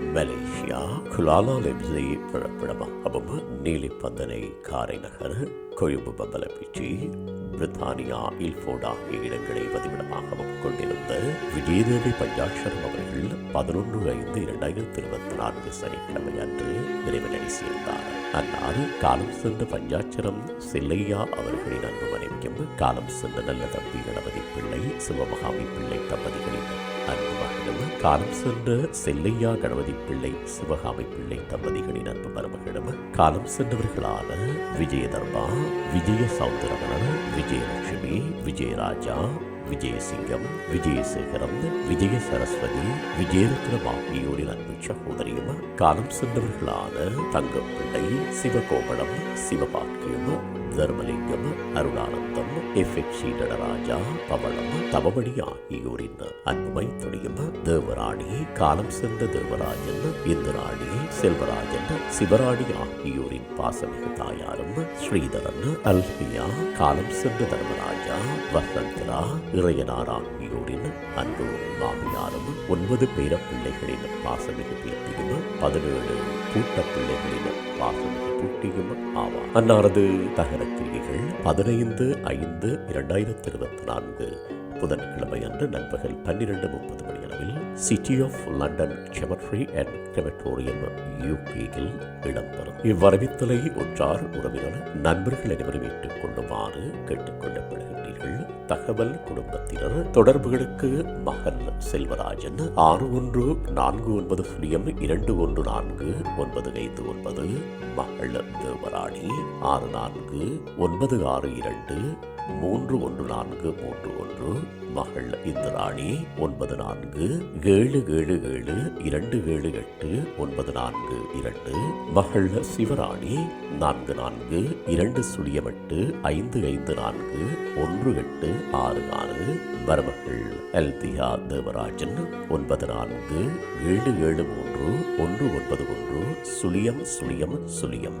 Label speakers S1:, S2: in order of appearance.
S1: Malaysia குலாலாலிப்ஸை பிறப்பிடமாகவும் நீலிப்பந்தனை காரை நகர் கொழும்பு பம்பலப்பிச்சி பிரித்தானியா Ilford ஆகிய இடங்களை பதிவிடமாகவும் கொண்டிருந்த விஜயதேவி பஞ்சாட்சரம் அவர்கள் பதினொன்று ஐந்து இரண்டாயிரத்தி இருபத்தி நான்கு சனிக்கிழமை அன்று இறைவனடி சேர்ந்தார். அன்னாறு காலம் சென்ற பஞ்சாட்சரம் செல்லையா அவர்களின் அன்பு மனைவியும் காலம் சென்ற நல்ல தம்பி கணபதி பிள்ளை சிவமகாமி பிள்ளை தம்பதிகளின் காலம் சென்ற செல்லையா கணபதி பிள்ளை சிவகாமி பிள்ளை தம்பதிகளின் அன்பு மருமகளும் காலம் சென்றவர்களான விஜயதர்மா விஜய சௌந்தரவனர் விஜயலட்சுமி விஜயராஜா விஜயசிங்கம் விஜயசேகரம் விஜய சரஸ்வதி விஜயரத்னம் ஆகியோரின் அன்பு சகோதரியும் காலம் சென்றவர்களான Thangapillai Sivakomalam Sivabakkiyam Tharmalingam Arulanantham F H C Nadaraja Pavalam Thavamani ஆகியோரின் அன்புமை துணியும் தேவராணி காலம் சென்ற தேவராஜன் இந்திராணி செல்வராஜன் சிவராணி ஆகியோரின் பாசமிகு தாயாரும் ஸ்ரீதரன் அல்பியா காலம் சென்ற தர்மராஜா வசந்தரா இறையனார் ஆகியோரின் அன்பு மாமியாரும் ஒன்பது பேர பிள்ளைகளின் பாசமிகு பேத்தியும் பதினேழு கூட்ட பிள்ளைகளிலும் பாசமிகு பூட்டியும் ஆவார் அன்னாரது தகரக்கிரிகைகள் பதினைந்து ஐந்து இரண்டாயிரத்தி இருபத்தி நான்கு புதன்கிழமை அன்று நண்பகல் பன்னிரண்டு முப்பது city of London cemetery and crematorium யூகேயில் இடம்பெறும் இவ்வரவித்தலை ஒற்றார் உறவினர் நண்பர்கள் அனைவரும் ஏற்றுக் கொள்ளுமாறு கேட்டுக் தகவல் குடும்பத்தினர் தொடர்புகளுக்கு மகன் செல்வராஜன் ஆறு ஒன்று நான்கு ஒன்பது சுழியம் இரண்டு ஒன்று நான்கு ஒன்பது ஐந்து ஒன்பது மகள் தேவராணி ஆறு நான்கு ஒன்பது ஆறு இரண்டு மூன்று ஒன்று நான்கு மூன்று ஒன்று மகள் இந்திராணி ஒன்பது நான்கு ஏழு ஏழு ஏழு இரண்டு ஏழு எட்டு ஒன்பது நான்கு இரண்டு மகள் சிவராணி நான்கு நான்கு இரண்டு சுழியம் எட்டு ஐந்து ஐந்து நான்கு ஒன்று எட்டு ஆறு ஆறு மருமகள் எல்தியா தேவராஜன் ஒன்பது நான்கு ஏழு ஏழு மூன்று ஒன்று ஒன்பது ஒன்று சுழியம் சுழியம் சுழியம்.